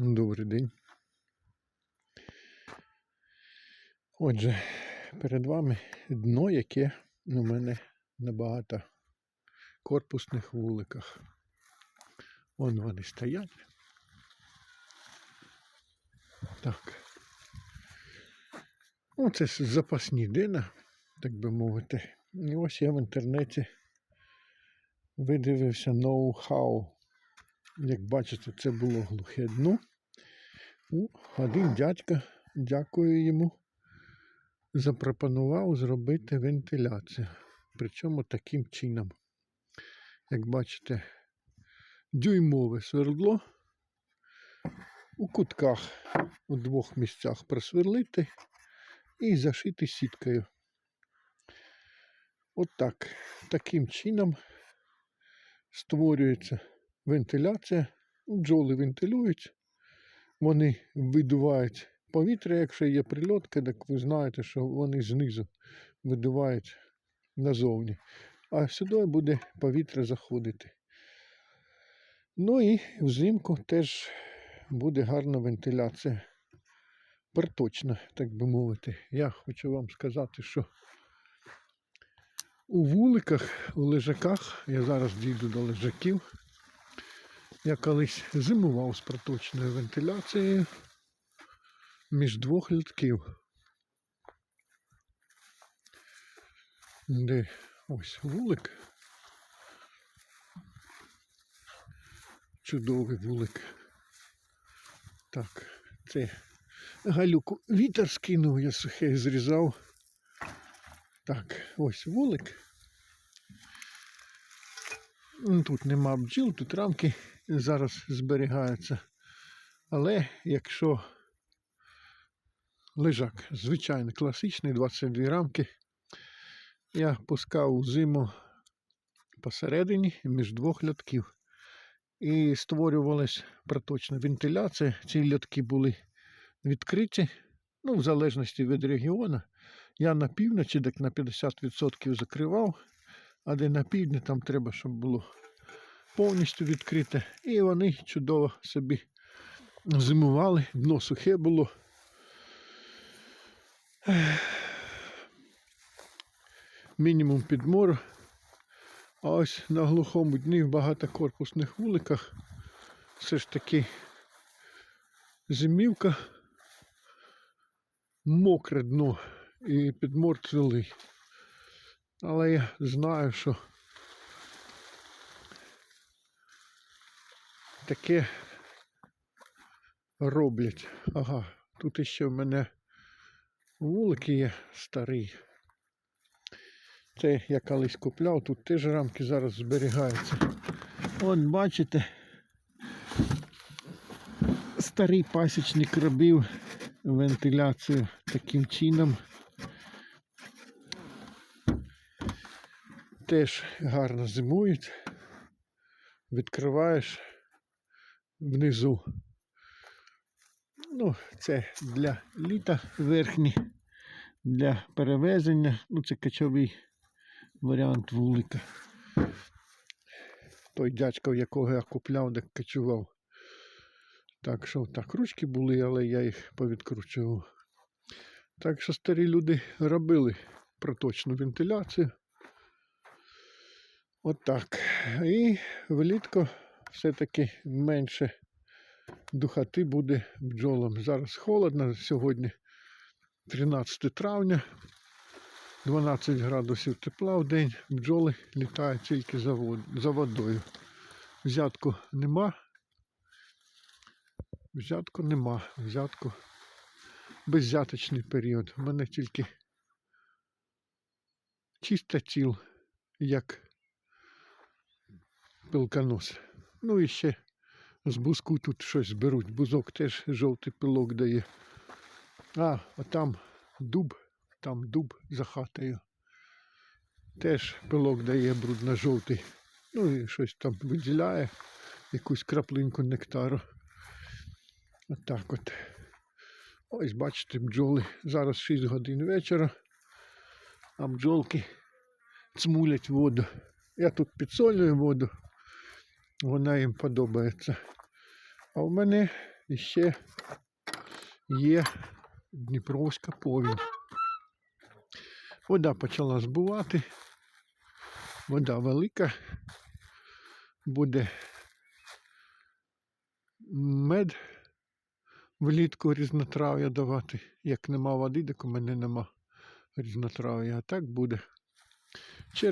Добрий день. Отже, перед вами дно, яке у мене на багато корпусних вуликах. Вон вони стоять. Так. Ну, це ж запасні дина, так би мовити. І ось я в інтернеті видивився ноу-хау. Як бачите, це було глухе дно. Ну, Один дядька, дякую йому, запропонував зробити вентиляцію. Причому таким чином. Як бачите, дюймове свердло у кутках у двох місцях просверлити і зашити сіткою. От так. Таким чином створюється вентиляція. Бджоли вентилюють, вони видувають повітря, якщо є прильотка, так ви знаєте, що вони знизу видувають назовні. А сюди буде повітря заходити. Ну і взимку теж буде гарна вентиляція. Приточна, так би мовити. Я хочу вам сказати, що у вуликах, у лежаках, я зараз дійду до лежаків. Я колись зимував з проточною вентиляцією між двох літків. Де ось вулик. Чудовий вулик. Так, це галюку вітер скинув, я сухе зрізав. Так, ось вулик. Тут нема бджіл, тут рамки зараз зберігаються. Але якщо лежак звичайний класичний, 22 рамки, я пускав зиму посередині між двох льотків. І створювалась проточна вентиляція. Ці льотки були відкриті, ну, в залежності від регіону. Я на півночі, так на 50% закривав, а де на півдні там треба, щоб було повністю відкрите. І вони чудово собі зимували, дно сухе було. Мінімум підмору. А ось на глухому дні в багатокорпусних вуликах все ж таки зимівка, мокре дно і підмор цвілий. Але я знаю, що таке роблять. Ага, тут іще в мене вулики є старий. Це я колись купляв, тут теж рамки зараз зберігаються. От бачите, старий пасічник робив вентиляцію таким чином. Теж гарно зимують. Відкриваєш внизу. Ну, це для літа верхні, для перевезення. Ну, це качовий варіант вулика. Той дядько, якого я купляв, так качував. Так що так, ручки були, але я їх повідкручував. Так що старі люди робили проточну вентиляцію. Отак. І влітку все-таки менше духоти буде бджолам. Зараз холодно, сьогодні 13 травня. 12 градусів тепла в день, бджоли літають тільки за, водою. Взятку нема. Взятку нема. Взятку беззяточний період. У мене тільки чисто ціл, як пилконос. Ну і ще з бузку тут щось беруть. Бузок теж жовтий пилок дає. А, а там дуб там дуб за хатою. Теж пилок дає брудно-жовтий. Ну і щось там виділяє, якусь краплинку нектару. Отак от, от. Ось бачите, бджоли. Зараз 6 годин вечора, а бджолки цмулять воду. Я тут підсолюю воду, вона їм подобається. А в мене ще є Дніпровська повінь. Вода почала збувати. Вода велика. Буде мед влітку різнотрав'я давати. Як нема води, так у мене нема різнотрав'я. А так буде